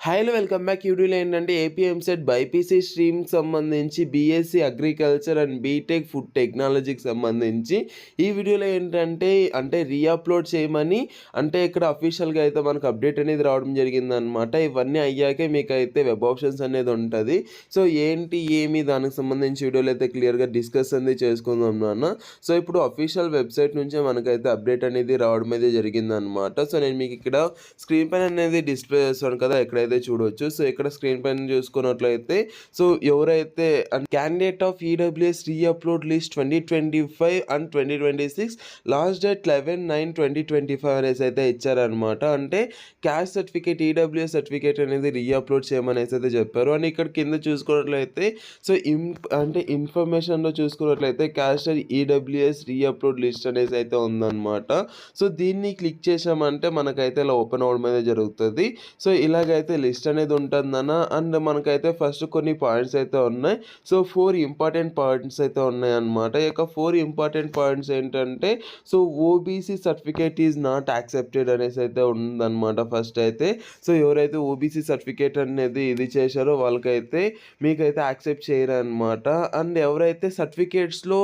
హైలో welcome back వీడియోలో ఏంటంటే ఏపీఎంసెట్ బైపీసీ స్ట్రీమ్ సంబంధించి BSc agriculture and BTech food టెక్నాలజీకి సంబంధించి ఈ వీడియోలో ఏంటంటే అంటే రీఅప్లోడ్ చేయమని అంటే ఇక్కడ అఫీషియల్గా అయితే మనకు అప్డేట్ అనేది రావడం జరిగిందనమాట ఇవన్నీ అయ్యాకే మీకు అయితే వెబ్ ఆప్షన్స్ అనేది ఉంటుంది. సో ఏంటి ఏమి దానికి సంబంధించి వీడియోలు అయితే క్లియర్గా డిస్కస్ అనేది చేసుకుందాం నాన్న. సో ఇప్పుడు అఫీషియల్ వెబ్సైట్ నుంచే మనకైతే అప్డేట్ అనేది రావడం అయితే జరిగిందనమాట సో నేను మీకు ఇక్కడ స్క్రీన్ పైన అనేది డిస్ప్లే చేస్తాను కదా ఎక్కడైతే చూడవచ్చు సో ఇక్కడ స్క్రీన్ పైన చూసుకున్నట్లయితే సో ఎవరైతే candidate of EWS re upload list twenty twenty five and twenty twenty six last date eleven nine twenty twenty five అనేసి అయితే ఇచ్చారనమాట అంటే క్యాష్ సర్టిఫికేట్ ఈడబ్ల్యూఎస్ సర్టిఫికేట్ అనేది రీ అప్లోడ్ చేయమనేసి అయితే చెప్పారు. అండ్ ఇక్కడ కింద చూసుకున్నట్లయితే సో ఇం అంటే ఇన్ఫర్మేషన్లో చూసుకున్నట్లయితే క్యాష్ ఈడబ్ల్యూఎస్ రీఅప్లోడ్ లిస్ట్ అనేసి అయితే ఉందన్నమాట. సో దీన్ని క్లిక్ చేసామంటే మనకైతే ఇలా ఓపెన్ అవ్వడం అయితే జరుగుతుంది. సో ఇలాగైతే లిస్ట్ అనేది ఉంటుందన్న అండ్ మనకైతే ఫస్ట్ కొన్ని పాయింట్స్ అయితే ఉన్నాయి. సో ఫోర్ ఇంపార్టెంట్ పాయింట్స్ అయితే ఉన్నాయి అనమాట ఈ ఫోర్ ఇంపార్టెంట్ పాయింట్స్ ఏంటంటే so OBC certificate is not accepted అనేసి అయితే ఉందన్నమాట ఫస్ట్ అయితే. సో ఎవరైతే ఓబీసీ సర్టిఫికేట్ అనేది ఇది చేశారో వాళ్ళకైతే మీకైతే యాక్సెప్ట్ చేయరు అనమాట అండ్ ఎవరైతే సర్టిఫికేట్స్లో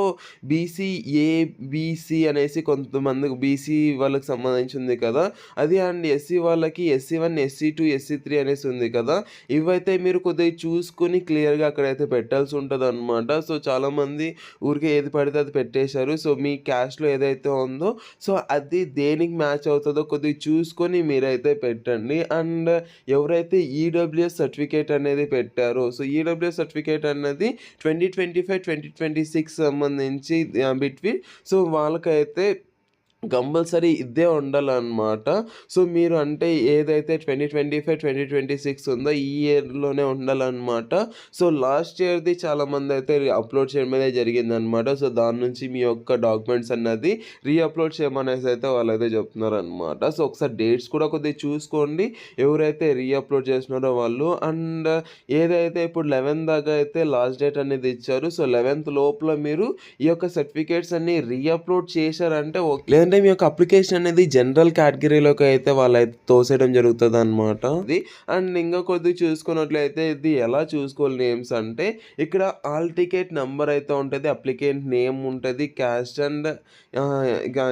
బీసీ ఏ బీసీ అనేసి కొంతమంది బీసీ వాళ్ళకి సంబంధించింది కదా అది అండ్ ఎస్సీ వాళ్ళకి SC one SC two SC three అనేసి ఉంది కదా. ఇవైతే మీరు కొద్దిగా చూసుకొని క్లియర్గా అక్కడైతే పెట్టాల్సి ఉంటుంది అనమాట సో చాలామంది ఊరికే ఏది పడితే అది పెట్టేశారు. సో మీ క్యాష్లో ఏదైతే ఉందో సో అది దేనికి మ్యాచ్ అవుతుందో కొద్దిగా చూసుకొని మీరైతే పెట్టండి. అండ్ ఎవరైతే ఈడబ్ల్యూఎస్ సర్టిఫికేట్ అనేది పెట్టారో సో ఈడబ్ల్యూఎస్ సర్టిఫికేట్ అనేది twenty twenty five twenty twenty six సంబంధించి బిట్వీన్ సో వాళ్ళకైతే కంపల్సరీ ఇదే ఉండాలన్నమాట. సో మీరు అంటే ఏదైతే twenty twenty five twenty twenty six ఉందో ఈ ఇయర్లోనే ఉండాలన్నమాట. సో లాస్ట్ ఇయర్ది చాలామంది అయితే అప్లోడ్ చేయడం జరిగిందనమాట సో దాని నుంచి మీ యొక్క డాక్యుమెంట్స్ అన్నది రీఅప్లోడ్ చేయమనేసి అయితే వాళ్ళైతే అయితే చెప్తున్నారనమాట సో ఒకసారి డేట్స్ కూడా కొద్దిగా చూసుకోండి. ఎవరైతే రీఅప్లోడ్ చేసినారో వాళ్ళు. అండ్ ఏదైతే ఇప్పుడు లెవెన్ దాకా అయితే లాస్ట్ డేట్ అనేది ఇచ్చారు. సో లెవెన్త్ లోపల మీరు ఈ యొక్క సర్టిఫికేట్స్ అన్ని రీఅప్లోడ్ చేశారంటే ఓకే. అంటే మీ యొక్క అప్లికేషన్ అనేది జనరల్ కేటగిరీలోకి అయితే వాళ్ళు అయితే తోసేయడం జరుగుతుంది అనమాట ఇది అండ్ ఇంకా కొద్దిగా చూసుకున్నట్లయితే ఇది ఎలా చూసుకోవాలి నేమ్స్ అంటే ఇక్కడ ఆల్ టికెట్ నెంబర్ అయితే ఉంటుంది అప్లికెంట్ నేమ్ ఉంటుంది క్యాస్ట్ అండ్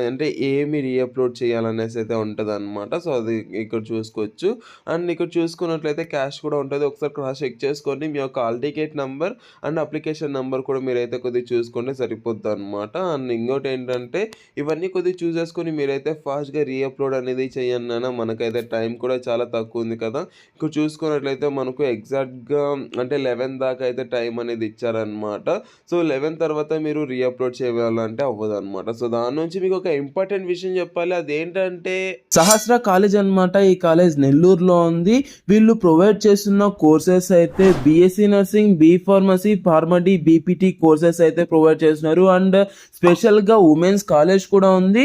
అంటే ఏమి రీఅప్లోడ్ చేయాలనేసి అయితే ఉంటుంది అనమాట సో అది ఇక్కడ చూసుకోవచ్చు. అండ్ ఇక్కడ చూసుకున్నట్లయితే క్యాష్ కూడా ఉంటుంది. ఒకసారి క్రాస్ చెక్ చేసుకొని మీ యొక్క hall ticket number and application number కూడా మీరైతే కొద్దిగా చూసుకుంటే సరిపోద్ది అనమాట అండ్ ఇంకోటి ఏంటంటే ఇవన్నీ కొద్దిగా చూసేసుకొని మీరైతే ఫాస్ట్గా రీఅప్లోడ్ అనేది చేయండి అన్న మనకైతే టైం కూడా చాలా తక్కువ ఉంది కదా. ఇక్కడ చూసుకున్నట్లయితే మనకు ఎగ్జాక్ట్గా అంటే లెవెన్ దాకా అయితే టైం అనేది ఇచ్చారనమాట సో లెవెన్ తర్వాత మీరు రీఅప్లోడ్ చేయాలంటే అవ్వదు అనమాట సో దాని నుంచి మీకు ఒక ఇంపార్టెంట్ విషయం చెప్పాలి. అదేంటంటే సహస్ర కాలేజ్ అన్నమాట. ఈ కాలేజ్ నెల్లూరులో ఉంది. వీళ్ళు ప్రొవైడ్ చేస్తున్న కోర్సెస్ అయితే BSc nursing B pharmacy PharmD BPT courses అయితే ప్రొవైడ్ చేస్తున్నారు. అండ్ స్పెషల్గా ఉమెన్స్ కాలేజ్ కూడా ఉంది.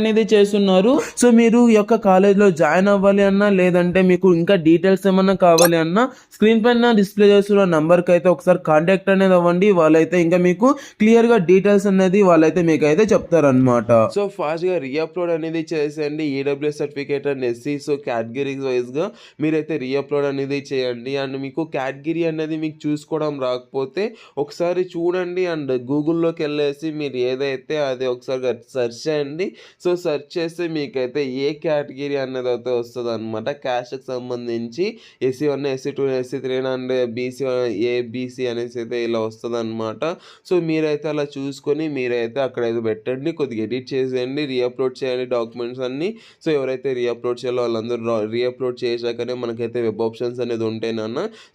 అనేది చేస్తున్నారు. సో మీరు ఈ యొక్క కాలేజ్లో జాయిన్ అవ్వాలి అన్నా లేదంటే మీకు ఇంకా డీటెయిల్స్ ఏమన్నా కావాలి అన్నా స్క్రీన్ పైన డిస్ప్లే చేస్తున్న నెంబర్కి అయితే ఒకసారి కాంటాక్ట్ అనేది అవ్వండి. వాళ్ళైతే ఇంకా మీకు క్లియర్గా డీటెయిల్స్ అనేది వాళ్ళైతే మీకు అయితే చెప్తారన్నమాట సో ఫాస్ట్గా రీఅప్లోడ్ అనేది చేసేయండి. EWS certificate and SC so categories వైజ్గా మీరైతే రీఅప్లోడ్ అనేది చేయండి. అండ్ మీకు క్యాటగిరీ అనేది మీకు చూసుకోవడం రాకపోతే ఒకసారి చూడండి. అండ్ గూగుల్లోకి వెళ్ళేసి మీరు ఏదైతే అది ఒకసారి సెర్చ్ చేయండి. సో సో సెర్చ్ చేస్తే మీకైతే ఏ కేటగిరీ అనేది అయితే వస్తుంది అనమాట క్యాస్ట్కి సంబంధించి SC one SC two SC three and BC ABC అనేసి అయితే ఇలా వస్తుంది అనమాట సో మీరైతే అలా చూసుకొని మీరైతే అక్కడ అయితే పెట్టండి కొద్దిగా ఎడిట్ చేసేయండి రీఅప్లోడ్ చేయండి డాక్యుమెంట్స్ అన్నీ. సో ఎవరైతే రీఅప్లోడ్ చేయాలో వాళ్ళందరూ రీఅప్లోడ్ చేశాకనే మనకైతే వెబ్ ఆప్షన్స్ అనేది ఉంటాయి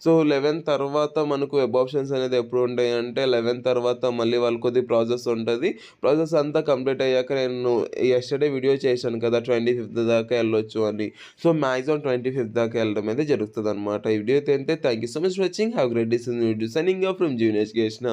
సో లెవెన్ తర్వాత మనకు వెబ్ ఆప్షన్స్ అనేది ఎప్పుడు ఉంటాయి అంటే లెవెన్ తర్వాత మళ్ళీ వాళ్ళ కొద్ది ప్రాసెస్ ఉంటుంది. ప్రాసెస్ అంతా కంప్లీట్ అయ్యాక నేను ఎస్టర్డే వీడియో చేశాను కదా ట్వంటీ ఫిఫ్త్ దాకా వెళ్ళొచ్చు అని. సో మ్యాక్సిమం ట్వంటీ ఫిఫ్త్ దాకా వెళ్ళడం అయితే జరుగుతుంది అనమాట ఈ వీడియో అయితే thank you so much watching have great this video signing from Junior Education